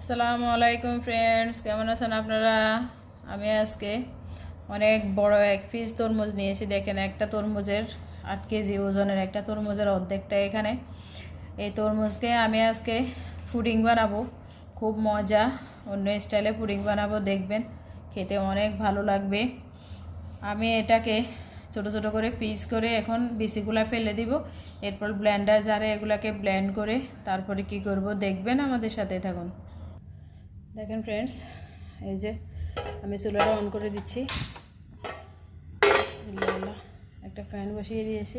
আসসালামু আলাইকুম ফ্রেন্ডস কেমন আছেন আপনারা? আমি আজকে অনেক বড় এক পিস তরমুজ নিয়েছি। দেখেন, একটা তরমুজের আট কেজি ওজনের একটা তরমুজের অর্ধেকটা এখানে। এই তরমুজকে আমি আজকে ফুডিং বানাবো। খুব মজা, অন্য স্টাইলে পুডিং বানাবো, দেখবেন। খেতে অনেক ভালো লাগবে। আমি এটাকে ছোট ছোট করে পিস করে এখন বিসিগুলা ফেলে দিব। এরপর ব্লেন্ডার জারে এগুলাকে ব্লেন্ড করে তারপরে কি করব, দেখবেন আমাদের সাথে থাকুন। দেখেন ফ্রেন্ডস এই যে আমি চুলাটা অন করে দিচ্ছি। একটা প্যান বসিয়ে দিয়েছি,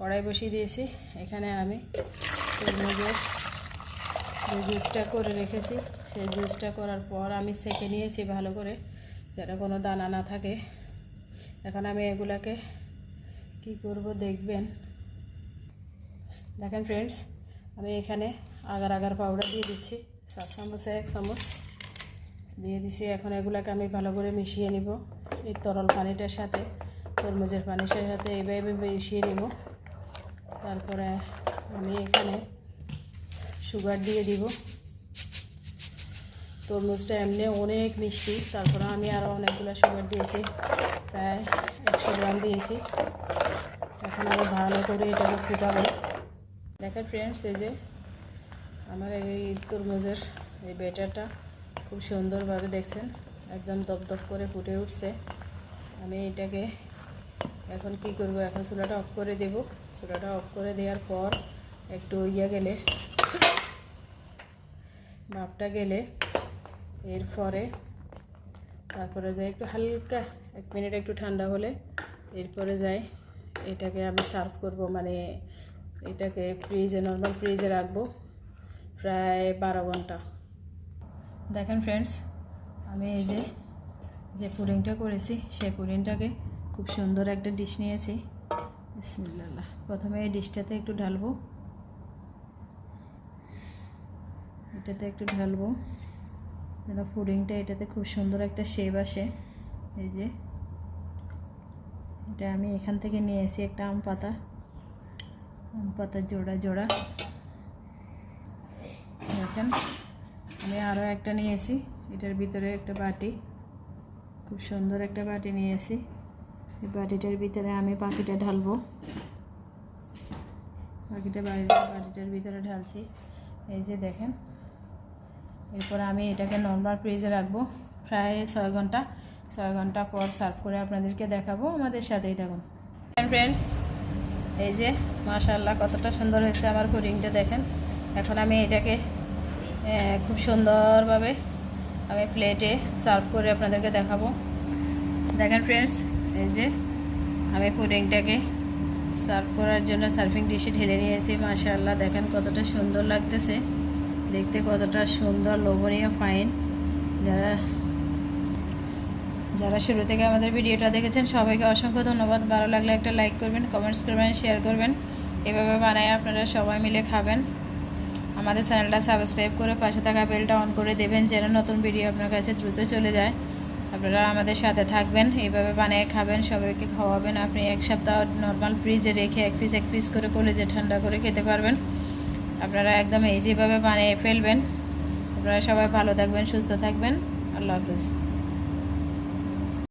কড়াই বসিয়ে দিয়েছি। এখানে আমি তরমুজের যে জুসটা করে রেখেছি, সেই জুসটা করার পর আমি সেঁকে নিয়েছি ভালো করে, যেন কোনো দানা না থাকে। এখন আমি এগুলাকে কি করব দেখবেন। দেখেন ফ্রেন্ডস আমি এখানে আগার আগার পাউডার দিয়ে দিচ্ছি। সাত চামচে এক চামচ দিয়ে দিছি এখন এগুলাকে আমি ভালো করে মিশিয়ে নিব। এই তরল পানিটার সাথে, তরমুজের পানির সাথে এইভাবে মিশিয়ে নিব। তারপরে আমি এখানে সুগার দিয়ে দিব। তরমুজটা এমনি অনেক মিষ্টি। তারপরে আমি আরও অনেকগুলো সুগার দিয়েছি। প্রায় একশো গ্রাম দিয়েছি। এখন আমি ভালো করে এটাকে ফুটাবো। দেখেন ফ্রেন্ডস এই যে আমার এই তরমুজের এই ব্যাটারটা খুব সুন্দরভাবে দেখছেন, একদম দপদপ করে ফুটে উঠছে। আমি এটাকে এখন কি করব, এখন চুলাটা অফ করে দেব। চুলাটা অফ করে দেওয়ার পর একটু ইয়ে গেলে ভাপটা গেলে এরপরে তারপরে যাই একটু হালকা, এক মিনিট একটু ঠান্ডা হলে এরপরে যাই এটাকে আমি সার্ভ করব। মানে এটাকে ফ্রিজে, নর্মাল ফ্রিজে রাখব। প্রায় বারো ঘণ্টা। দেখেন ফ্রেন্ডস আমি এই যে যে পুডিংটা করেছি, সেই পুডিংটাকে খুব সুন্দর একটা ডিশ নিয়েছি। বিসমিল্লাহ। প্রথমে এই ডিশটাতে একটু ঢালবো। এটাতে একটু ঢালবো। যেন পুডিংটা এটাতে খুব সুন্দর একটা শেপ আসে। এই যে, এটা আমি এখান থেকে নিয়ে এসি একটা আম পাতা। আম পাতা জোড়া জোড়া। দেখেন। আমি আরও একটা নিয়েছি এটার ভিতরে একটা বাটি। খুব সুন্দর একটা বাটি নিয়েছি এই বাটিটার ভিতরে আমি পাখিটা ঢালবো। পাখিটা বাড়ির বাটিটার ভিতরে ঢালছি। এই যে দেখেন। এরপর আমি এটাকে নর্মাল ফ্রিজে রাখব প্রায় ছয় ঘণ্টা। ছয় ঘণ্টা পর সার্ভ করে আপনাদেরকে দেখাবো আমাদের সাথেই থাকুন। ফ্রেন্ডস এই যে মাশাল্লাহ কতটা সুন্দর হয়েছে আমার পুডিংটা দেখেন। এখন আমি এটাকে খুব সুন্দরভাবে আমি প্লেটে সার্ভ করে আপনাদেরকে দেখাবো। দেখেন ফ্রেন্ডস এই যে আমি পুডিংটাকে সার্ভ করার জন্য সার্ভিং ডিশে ঢেলে নিয়েছি, মাশাআল্লাহ, দেখেন কতটা সুন্দর লাগতেছে। দেখতে কতটা সুন্দর, লোভনীয় ফাইন যারা যারা শুরু থেকে আমাদের ভিডিওটা দেখেছেন, সবাইকে অসংখ্য ধন্যবাদ। ভালো লাগলে একটা লাইক করবেন কমেন্টস করবেন শেয়ার করবেন। এভাবে বানায় আপনারা সবাই মিলে খাবেন। আমাদের চ্যানেলটা সাবস্ক্রাইব করে পাশে থাকা বেলটা অন করে দেবেন যেন নতুন ভিডিও আপনার কাছে দ্রুত চলে যায়। আপনারা আমাদের সাথে থাকবেন এইভাবে বানিয়ে খাবেন, সবাইকে খাওয়াবেন। আপনি এক সপ্তাহ নর্মাল ফ্রিজে রেখে এক পিস এক পিস করে কলেজে ঠান্ডা করে খেতে পারবেন। আপনারা একদম ইজিভাবে বানিয়ে ফেলবেন। আপনারা সবাই ভালো থাকবেন, সুস্থ থাকবেন। আল্লাহ হাফিজ।